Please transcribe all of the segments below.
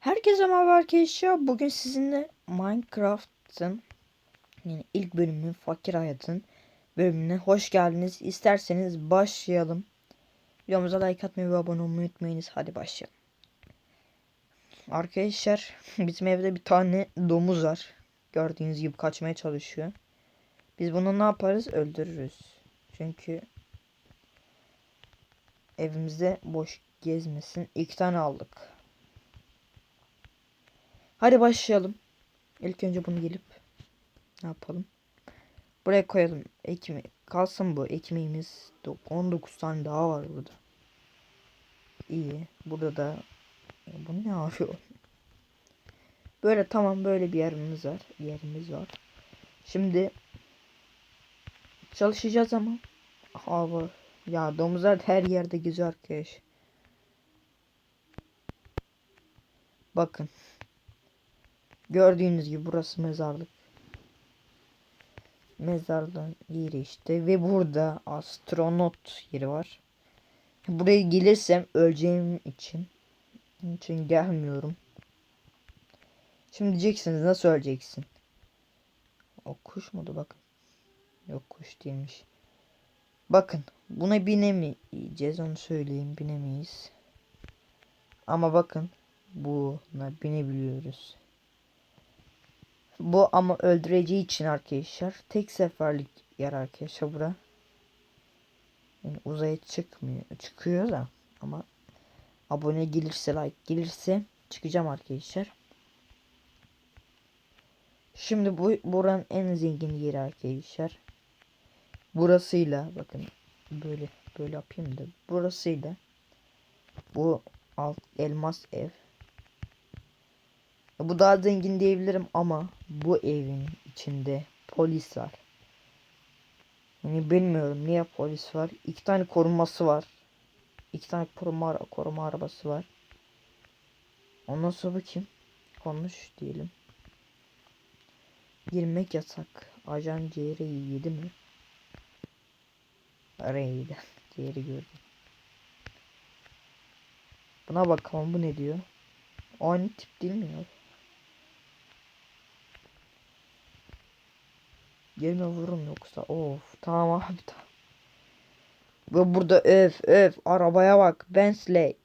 Herkese merhaba arkadaşlar. Bugün sizinle Minecraft'ın yani ilk bölümünün Fakir Hayat'ın bölümüne hoş geldiniz. İsterseniz başlayalım. Videomuza like atmayı ve abone olmayı unutmayınız. Hadi başlayalım. Arkadaşlar bizim evde bir tane domuz var. Gördüğünüz gibi kaçmaya çalışıyor. Biz bunu ne yaparız? Öldürürüz. Çünkü evimizde boş gezmesin. İki tane aldık. Hadi başlayalım. İlk önce bunu gelip ne yapalım? Buraya koyalım. Ekmeği. Kalsın bu ekmeğimiz. Do- 19 tane daha var burada. İyi. Burada da Ya bu ne yapıyor? Böyle tamam böyle bir yerimiz var. Yerimiz var. Şimdi çalışacağız ama hava ya domuzlar her yerde geziyor arkadaş. Bakın. Gördüğünüz gibi burası mezarlık. Mezarlığın yeri işte ve burada astronot yeri var. Buraya gelirsem öleceğim için için gelmiyorum. Şimdi diyeceksiniz nasıl öleceksin? O kuş mudu bakın. Yok kuş değilmiş. Bakın buna binemeyeceğiz onu söyleyeyim binemeyiz. Ama bakın buna binebiliyoruz. Bu ama öldüreceği için arkadaşlar tek seferlik yer arkadaşlar bura. Yani uzaya çıkmıyor. Çıkıyor da ama abone gelirse like gelirse çıkacağım arkadaşlar. Şimdi bu buranın en zengin yeri arkadaşlar. Burasıyla bakın böyle böyle yapayım da burasıyla bu alt elmas ev bu daha zengin diyebilirim ama bu evin içinde polis var. Yani bilmiyorum niye polis var. İki tane koruması var. İki tane koruma, koruma arabası var. Ondan sonra bu kim? Konuş diyelim. Girmek yasak. Ajan ciğeri yedi mi? Araya yedi. Ciğeri gördüm. Buna bakalım bu ne diyor? Aynı tip değil mi ya? Yerine vururum yoksa. Of tamam abi tamam. Burada öf öf arabaya bak. Bentley.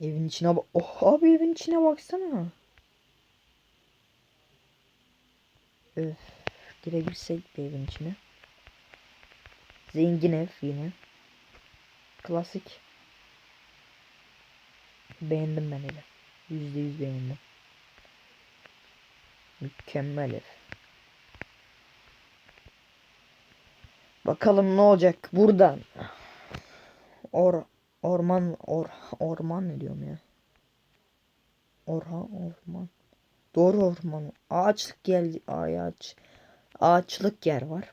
Evin içine bak. Oh abi evin içine baksana. Öf. Girebilsek bir evin içine. Zengin ev yine. Klasik. Beğendim ben evi. Yüzde yüz beğendim. Mükemmel ev. Bakalım ne olacak buradan. Or orman or orman ne diyorum ya? Orhan orman. Doğru orman. Ağaçlık geldi. Ağaç. Ağaçlık yer var.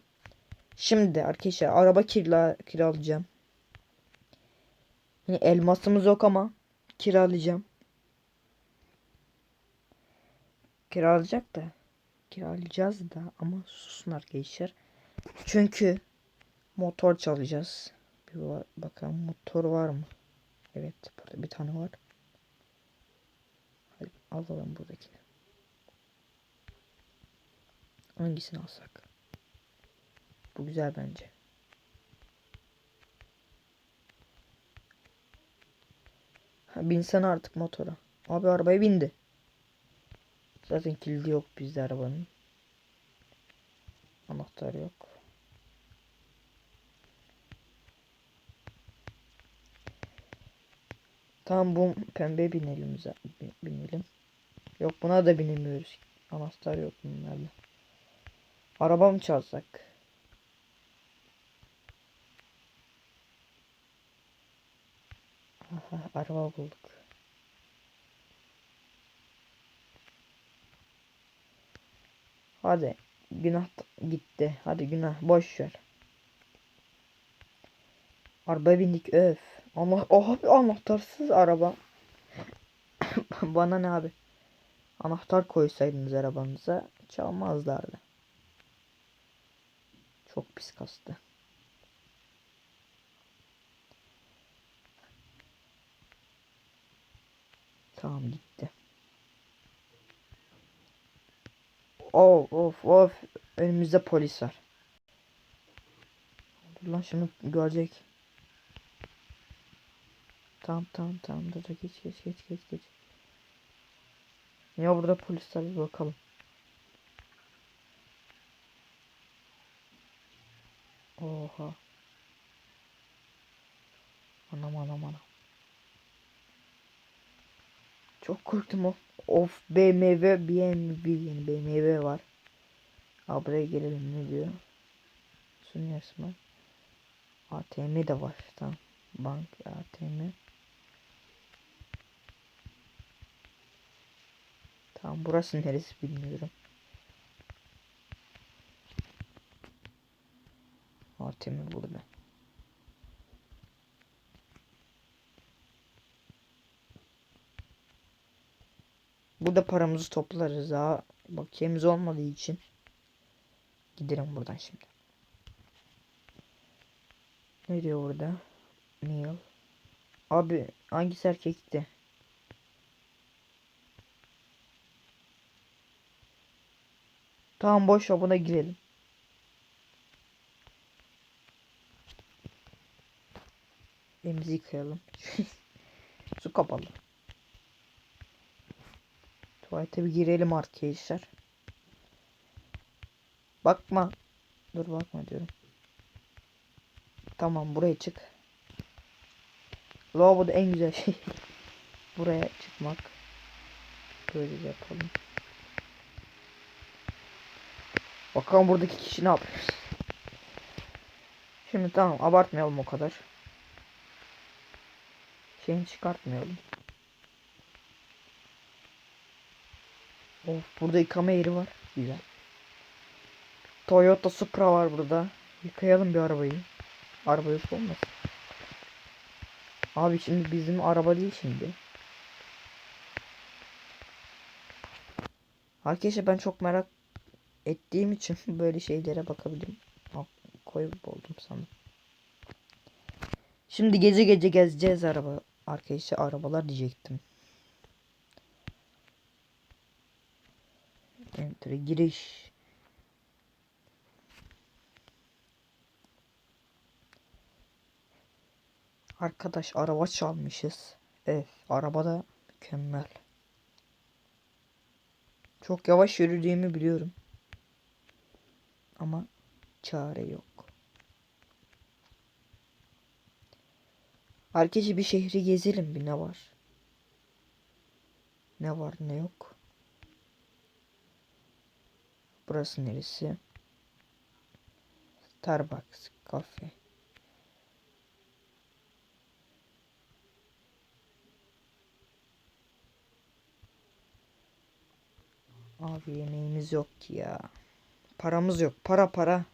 Şimdi arkadaşlar araba kirla kiralayacağım. Yine elmasımız yok ama kiralayacağım. Kiralayacak da. Kiralayacağız da ama susun arkadaşlar. Çünkü motor çalacağız. Bir bakalım motor var mı? Evet burada bir tane var. Hadi alalım buradakini. Hangisini alsak? Bu güzel bence. Ha, binsen artık motora. Abi arabaya bindi. Zaten kilidi yok bizde arabanın. Anahtar yok. Tamam bu pembe binelim binelim. Yok buna da binemiyoruz. Anahtar yok bunlarda. Araba mı çalsak? Aha, araba bulduk. Hadi günah gitti. Hadi günah boş ver. Araba bindik öf. Allah abi anahtarsız araba. Bana ne abi? Anahtar koysaydınız arabanıza çalmazlardı. Çok pis kastı. Tamam gitti. Of of of. Önümüzde polis var. Dur lan şunu görecek. Tamam tamam tamam dur dur, geç geç geç geç geç. Ya burada polisler bir bakalım. Oha. Anam anam anam. Çok korktum o. Of BMW BMW yani BMW var. Aa, buraya gelelim ne diyor? Sun resmen. ATM de var. Tamam. Bank ATM. Tamam burası neresi bilmiyorum. ATM burada. Burada paramızı toplarız daha bakiyemiz olmadığı için. Gidelim buradan şimdi. Ne diyor burada? Neil. Abi hangisi erkekti? Tamam boş ver buna girelim. Elimizi yıkayalım. Su kapalı. Tuvalete bir girelim arkadaşlar. Bakma. Dur bakma diyorum. Tamam buraya çık. Lavaboda en güzel şey. buraya çıkmak. Böyle yapalım. Bakalım buradaki kişi ne yapıyor. Şimdi tamam abartmayalım o kadar. Şeyini çıkartmayalım. Of burada yıkama yeri var. Güzel. Toyota Supra var burada. Yıkayalım bir arabayı. Araba yok olmasın. Abi şimdi bizim araba değil şimdi. Arkadaşlar ben çok merak ettiğim için böyle şeylere bakabilirim. Koyup oldum sandım. Şimdi gece gece gezeceğiz araba. Arkadaşlar arabalar diyecektim. Enter giriş. Arkadaş araba çalmışız. Evet arabada mükemmel. Çok yavaş yürüdüğümü biliyorum. Ama çare yok. Arkadaşlar bir şehri gezelim bir ne var. Ne var ne yok. Burası neresi? Starbucks kafe. Abi yemeğimiz yok ki ya. Paramız yok. Para para.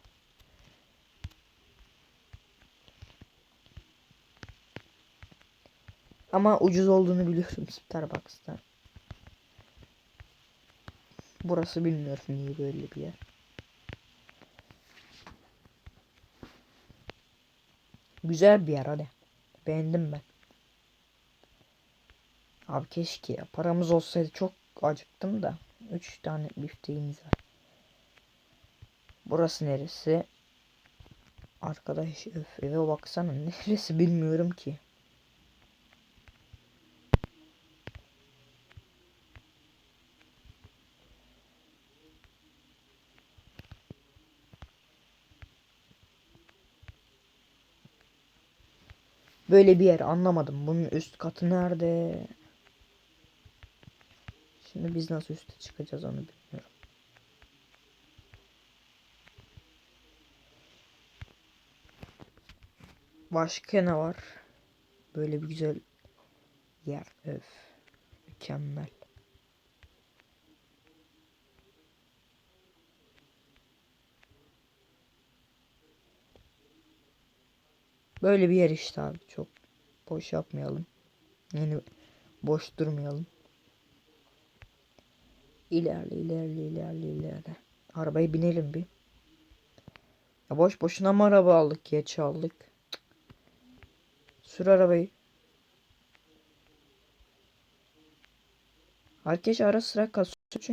Ama ucuz olduğunu biliyorum Starbucks'ta. Burası bilmiyorum niye böyle bir yer. Güzel bir yer hadi. Beğendim ben. Abi keşke. Paramız olsaydı çok acıktım da. 3 tane bifteğimiz var. Burası neresi? Arkadaş öf eve baksana neresi bilmiyorum ki. Böyle bir yer anlamadım. Bunun üst katı nerede? Şimdi biz nasıl üste çıkacağız onu bilmiyorum. Başka ne var? Böyle bir güzel yer. Öf. Mükemmel. Böyle bir yer işte abi. Çok boş yapmayalım. Yani boş durmayalım. İlerle ilerle ilerle ilerle. Arabaya binelim bir. Ya boş boşuna mı araba aldık ya çaldık. Cık. Sür arabayı. Herkes ara sıra kasıyor çünkü